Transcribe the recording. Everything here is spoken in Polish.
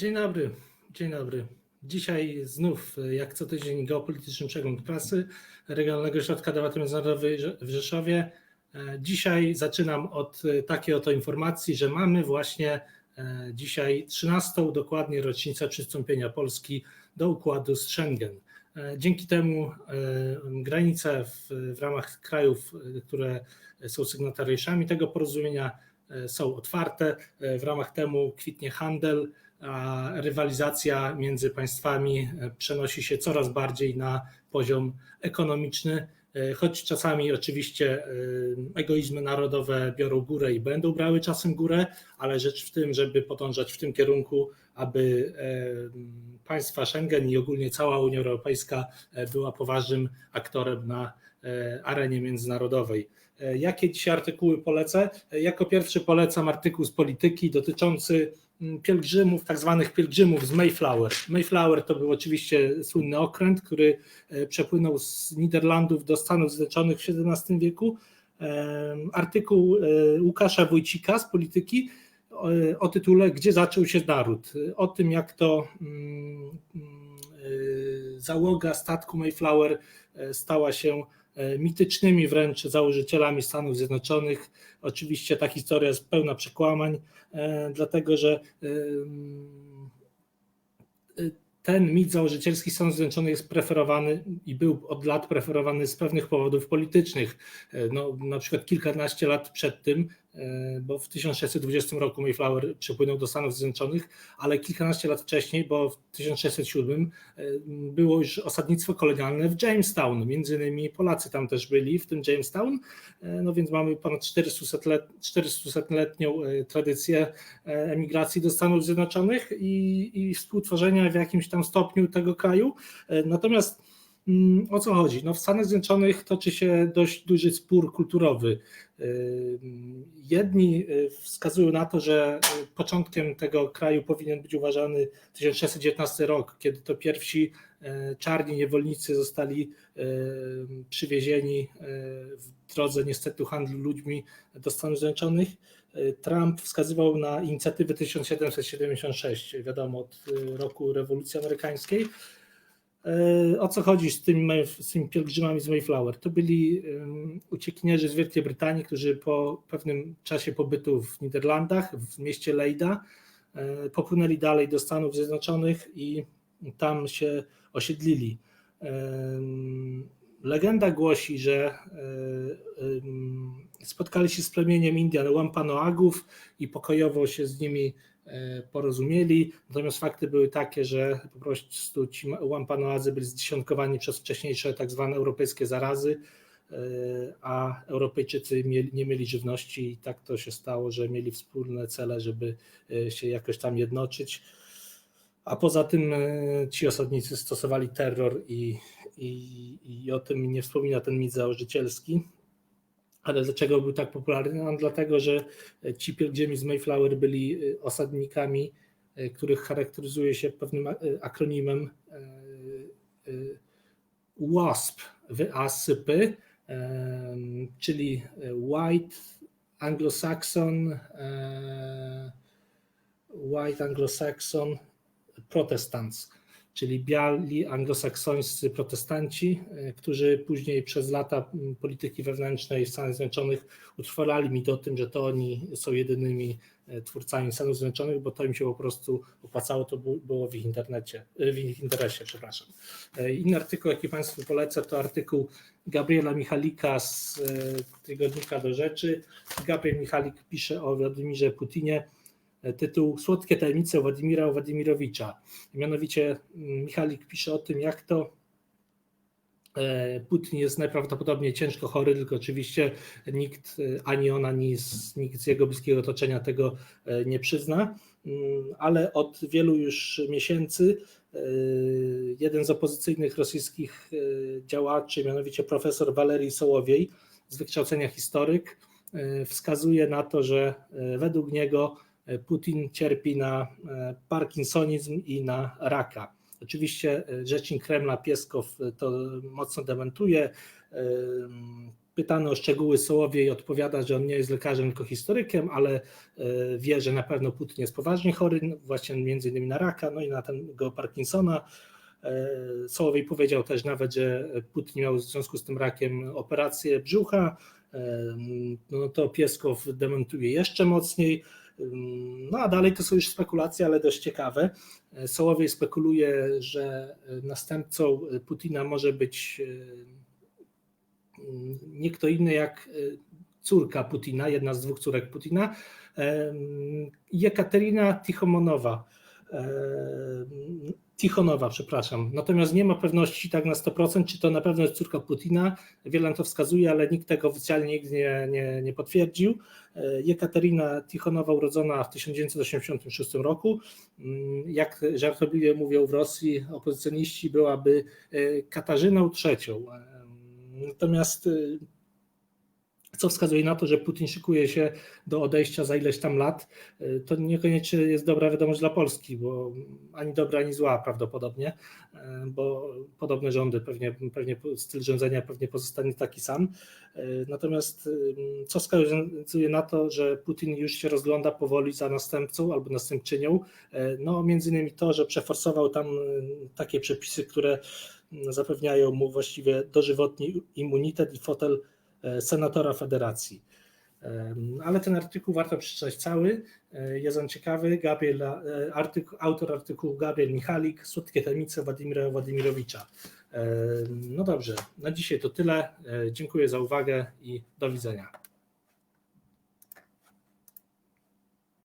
Dzień dobry, dzień dobry. Dzisiaj znów, jak co tydzień, geopolityczny przegląd prasy Regionalnego Ośrodka Debaty Międzynarodowej w Rzeszowie. E, Dzisiaj zaczynam od takiej oto informacji, że mamy właśnie e, dzisiaj 13. dokładnie rocznicę przystąpienia Polski do układu z Schengen. E, Dzięki temu e, granice w, w ramach krajów, e, które są sygnatariuszami tego porozumienia, e, są otwarte. E, W ramach temu kwitnie handel, a rywalizacja między państwami e, przenosi się coraz bardziej na poziom ekonomiczny, e, choć czasami oczywiście e, egoizmy narodowe biorą górę i będą brały czasem górę, ale rzecz w tym, żeby podążać w tym kierunku, aby państwa Schengen i ogólnie cała Unia Europejska była poważnym aktorem na arenie międzynarodowej. E, Jakie dzisiaj artykuły polecę? E, Jako pierwszy polecam artykuł z polityki dotyczący mm, pielgrzymów, tak zwanych pielgrzymów z Mayflower. Mayflower to był oczywiście słynny okręt, który e, przepłynął z Niderlandów do Stanów Zjednoczonych w XVII wieku. E, Artykuł e, Łukasza Wójcika z polityki o, tytule Gdzie zaczął się naród? O tym, jak to mm, mm, e, załoga statku Mayflower e, stała się e, mitycznymi wręcz założycielami Stanów Zjednoczonych. Oczywiście ta historia jest pełna przekłamań, e, dlatego że e, ten mit założycielski Stanów Zjednoczonych jest preferowany i był od lat preferowany z pewnych powodów politycznych. E, No, na przykład kilkanaście lat przed tym, e, bo w 1620 roku Mayflower przypłynął do Stanów Zjednoczonych, ale kilkanaście lat wcześniej, bo w 1607 e, było już osadnictwo kolonialne w Jamestown. Między innymi Polacy tam też byli, w tym Jamestown. E, No więc mamy ponad 400-let, 400-letnią e, tradycję e, emigracji do Stanów Zjednoczonych i, i współtworzenia w jakimś tam stopniu tego kraju. E, Natomiast o co chodzi? No w Stanach Zjednoczonych toczy się dość duży spór kulturowy. E, Jedni e, wskazują na to, że e, początkiem tego kraju powinien być uważany 1619 rok, kiedy to pierwsi czarni niewolnicy zostali przywiezieni w drodze niestety handlu ludźmi do Stanów Zjednoczonych. Trump wskazywał na inicjatywę 1776, wiadomo, od roku rewolucji amerykańskiej. E, O co chodzi z tymi, z tymi pielgrzymami z Mayflower? To byli uciekinierzy z Wielkiej Brytanii, którzy po pewnym czasie pobytu w Niderlandach, w mieście Leyda, e, popłynęli dalej do Stanów Zjednoczonych i tam się osiedlili. Legenda głosi, że e, spotkali się z plemieniem Indian Wampanoagów i pokojowo się z nimi porozumieli. Natomiast fakty były takie, że po prostu ci Wampanoadzy byli zdziesiątkowani przez wcześniejsze tak zwane europejskie zarazy, e, a Europejczycy nie mieli żywności i tak to się stało, że mieli wspólne cele, żeby e, się jakoś tam jednoczyć. A poza tym e, ci osadnicy stosowali terror i, i, i o tym nie wspomina ten mit założycielski. Ale dlaczego był tak popularny? No, dlatego, że ci pielgrzymi z Mayflower byli e, osadnikami, e, których charakteryzuje się pewnym e, akronimem WASP, wyASP, czyli White Anglo-Saxon, White Anglo-Saxon Protestants, czyli biali anglosaksońscy protestanci, e, którzy później przez lata polityki wewnętrznej Stanów Zjednoczonych utrwalali mi do tym, że to oni są jedynymi e, twórcami Stanów Zjednoczonych, bo to im się po prostu opłacało, to było w ich internecie, e, w ich interesie, przepraszam. Inny artykuł, jaki Państwu polecę, to artykuł Gabriela Michalika z Tygodnika do Rzeczy. Gabriel Michalik pisze o Władimirze Putinie, tytuł Słodkie tajemnice Władimira Władimirowicza. Mianowicie mm, Michalik pisze o tym, jak to e, Putin jest najprawdopodobniej ciężko chory, tylko oczywiście nikt, e, ani on, ani z, nikt z jego bliskiego otoczenia tego e, nie przyzna, Mm, ale od wielu już miesięcy jeden z opozycyjnych rosyjskich działaczy, mianowicie profesor Walerii Sołowiej, z wykształcenia historyk, wskazuje na to, że według niego Putin cierpi na e, parkinsonizm i na raka. Oczywiście e, rzecznik Kremla Pieskow e, to mocno dementuje. E, Pytany o szczegóły Sołowiej odpowiada, że on nie jest lekarzem, tylko historykiem, ale e, wie, że na pewno Putin jest poważnie chory, no, właśnie między innymi na raka, no i na tego Parkinsona. E, Sołowiej powiedział też nawet, że Putin miał w związku z tym rakiem operację brzucha. E, No to Pieskow dementuje jeszcze mocniej. No a dalej to są już spekulacje, ale dość ciekawe. Sołowiej spekuluje, że następcą Putina może być e, nie kto inny jak e, córka Putina, jedna z dwóch córek Putina, e, Jekaterina Tichomonowa. Tichonowa, przepraszam. Natomiast nie ma pewności tak na 100%, czy to na pewno jest córka Putina. Wiele na to wskazuje, ale nikt tego oficjalnie nigdy nie, nie, nie potwierdził. Jekaterina Tichonowa, urodzona w 1986 roku. Jak żartobliwie mówią w Rosji opozycjoniści, byłaby Katarzyną III. Natomiast co wskazuje na to, że Putin szykuje się do odejścia za ileś tam lat, to niekoniecznie jest dobra wiadomość dla Polski, bo ani dobra, ani zła prawdopodobnie, bo podobne rządy, pewnie, pewnie styl rządzenia pewnie pozostanie taki sam. Natomiast co wskazuje na to, że Putin już się rozgląda powoli za następcą albo następczynią, no między innymi to, że przeforsował tam takie przepisy, które zapewniają mu właściwie dożywotni immunitet i fotel senatora federacji. Ale ten artykuł warto przeczytać cały, jest on ciekawy. Gabriel, artykuł, autor artykułu Gabriel Michalik, Słodkie tajemnice Władimira Władimirowicza. No dobrze, na dzisiaj to tyle. Dziękuję za uwagę i do widzenia.